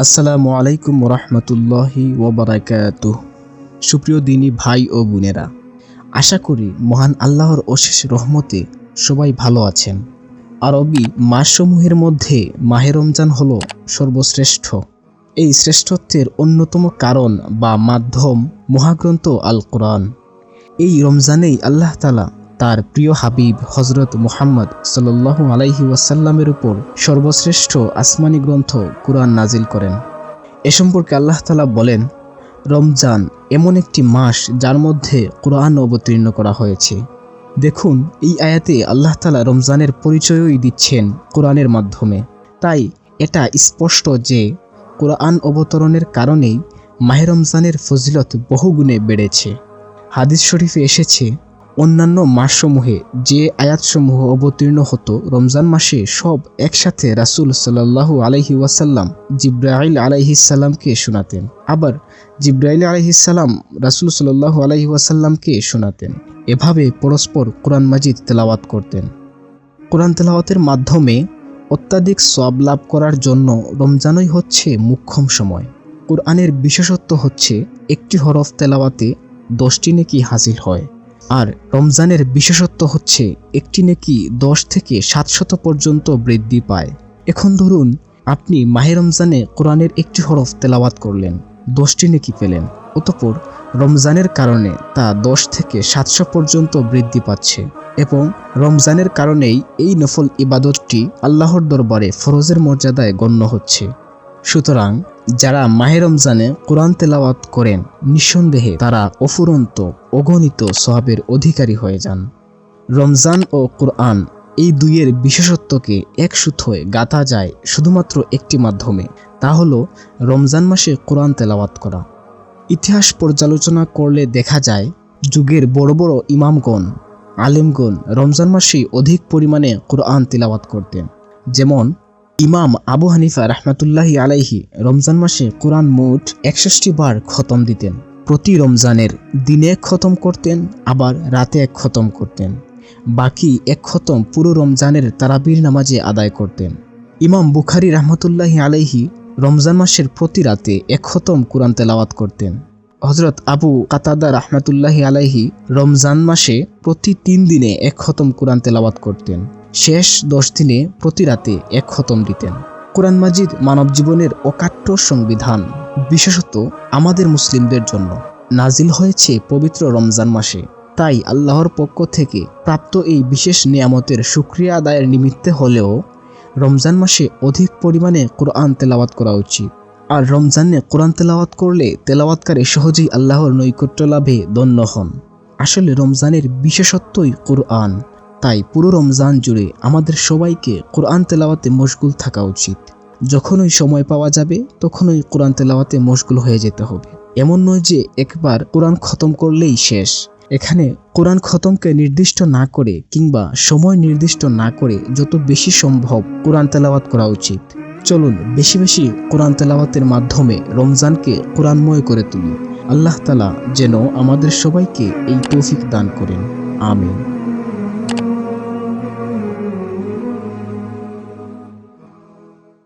আসসালামু আলাইকুম রহমতুল্লাহি ওবরাকাত সুপ্রিয় দিনী ভাই ও বোনেরা, আশা করি মহান আল্লাহর অশেষ রহমতে সবাই ভালো আছেন। আরবি মাসসমূহের মধ্যে মাহে রমজান হল সর্বশ্রেষ্ঠ। এই শ্রেষ্ঠত্বের অন্যতম কারণ বা মাধ্যম মহাগ্রন্থ আল কোরআন এই রমজানেই আল্লাহ তালা তার প্রিয় হাবিব হজরত মুহাম্মদ সাল্লাল্লাহু আলাইহি ওয়াসাল্লামের উপর সর্বশ্রেষ্ঠ আসমানি গ্রন্থ কুরআন নাজিল করেন। এ সম্পর্কে আল্লাহ তালা বলেন, রমজান এমন একটি মাস যার মধ্যে কোরআন অবতীর্ণ করা হয়েছে। দেখুন, এই আয়াতে আল্লাহ তালা রমজানের পরিচয়ই দিচ্ছেন কোরআনের মাধ্যমে। তাই এটা স্পষ্ট যে কোরআন অবতরণের কারণেই মাহে রমজানের ফজিলত বহুগুণে বেড়েছে। হাদিস শরীফে এসেছে অন্যান্য মাসসমূহে যে আয়াতসমূহ অবতীর্ণ হতো, রমজান মাসে সব একসাথে রাসুল সাল্লাহু আলহি ওয়াসাল্লাম জিব্রাইল আলাইহিসাল্লামকে শোনাতেন। আবার জিব্রাইল আলাইহিসাল্লাম রাসুল সাল্লাহু আলহি ওয়াসাল্লামকে শোনাতেন। এভাবে পরস্পর কোরআন মাজিদ তেলাওয়াত করতেন। কোরআন তেলাওয়াতের মাধ্যমে অত্যাধিক সব লাভ করার জন্য রমজানই হচ্ছে মুখ্যম সময়। কোরআনের বিশেষত্ব হচ্ছে, একটি হরফ তেলাওয়াতে দশটি নেকি হাসিল হয়। আর রমজানের বিশেষত্ব হচ্ছে একটি নেকি দশ থেকে সাতশত পর্যন্ত বৃদ্ধি পায়। এখন ধরুন, আপনি মাহে রমজানে কোরআনের একটি হরফ তেলাওয়াত করলেন, দশটি নেকি পেলেন, অতপর রমজানের কারণে তা দশ থেকে সাতশো পর্যন্ত বৃদ্ধি পাচ্ছে এবং রমজানের কারণেই এই নফল ইবাদতটি আল্লাহর দরবারে ফরজের মর্যাদায় গণ্য হচ্ছে। সুতরাং যারা মাহে রমজানে কোরআন তেলাওয়াত করেন, নিঃসন্দেহে তারা অফুরন্ত, অগণিত সহাবের অধিকারী হয়ে যান। রমজান ও কোরআন এই দুইয়ের বিশেষত্বকে এক সুথোয় গাঁথা যায় শুধুমাত্র একটি মাধ্যমে, তা হলো রমজান মাসে কোরআন তেলাওয়াত করা। ইতিহাস পর্যালোচনা করলে দেখা যায়, যুগের বড় বড় ইমামগণ, আলেমগণ রমজান মাসেই অধিক পরিমাণে কোরআন তেলাওয়াত করতেন। যেমন ইমাম আবু হানিফা রহমাতুল্লাহি আলাইহি রমজান মাসে কোরআন মোট একষষ্টি বার খতম দিতেন। প্রতি রমজানের দিনে এক খতম করতেন, আবার রাতে এক খতম করতেন। বাকি এক খতম পুরো রমজানের তারাবির নামাজে আদায় করতেন। ইমাম বুখারি রহমতুল্লাহি আলাইহি রমজান মাসের প্রতি রাতে এক খতম কোরআন তেলাওয়াত করতেন। হজরত আবু কাতাদা রহমাতুল্লাহি আলাইহি রমজান মাসে প্রতি তিন দিনে এক খতম কোরআন তেলাওয়াত করতেন। শেষ দশ দিনে প্রতি রাতে এক খতম দিতেন। কোরআন মাজিদ মানব জীবনের অকাট্য সংবিধান, বিশেষত আমাদের মুসলিমদের জন্য নাজিল হয়েছে পবিত্র রমজান মাসে। তাই আল্লাহর পক্ষ থেকে প্রাপ্ত এই বিশেষ নিয়ামতের সুক্রিয়া আদায়ের নিমিত্তে হলেও রমজান মাসে অধিক পরিমাণে কোরআন তেলাওয়াত করা উচিত। আর রমজানে কোরআন তেলাওয়াত করলে তেলাওয়াতকারী সহজেই আল্লাহর নৈকট্য লাভে ধন্য হন। আসলে রমজানের বিশেষত্বই কোরআন। তাই পুরো রমজান জুড়ে আমাদের সবাইকে কোরআন তেলাওয়াতে মশগুল থাকা উচিত। যখনই সময় পাওয়া যাবে, তখনই কোরআন তেলাওয়াতে মশগুল হয়ে যেতে হবে। এমন নয় যে একবার কোরআন খতম করলেই শেষ। এখানে কোরআন খতমকে নির্দিষ্ট না করে কিংবা সময় নির্দিষ্ট না করে যত বেশি সম্ভব কোরআন তেলাওয়াত করা উচিত। চলুন বেশি বেশি কোরআন তেলাওয়াতের মাধ্যমে রমজানকে কোরআনময় করে তুলি। আল্লাহ তালা যেন আমাদের সবাইকে এই তৌফিক দান করেন। আমিন।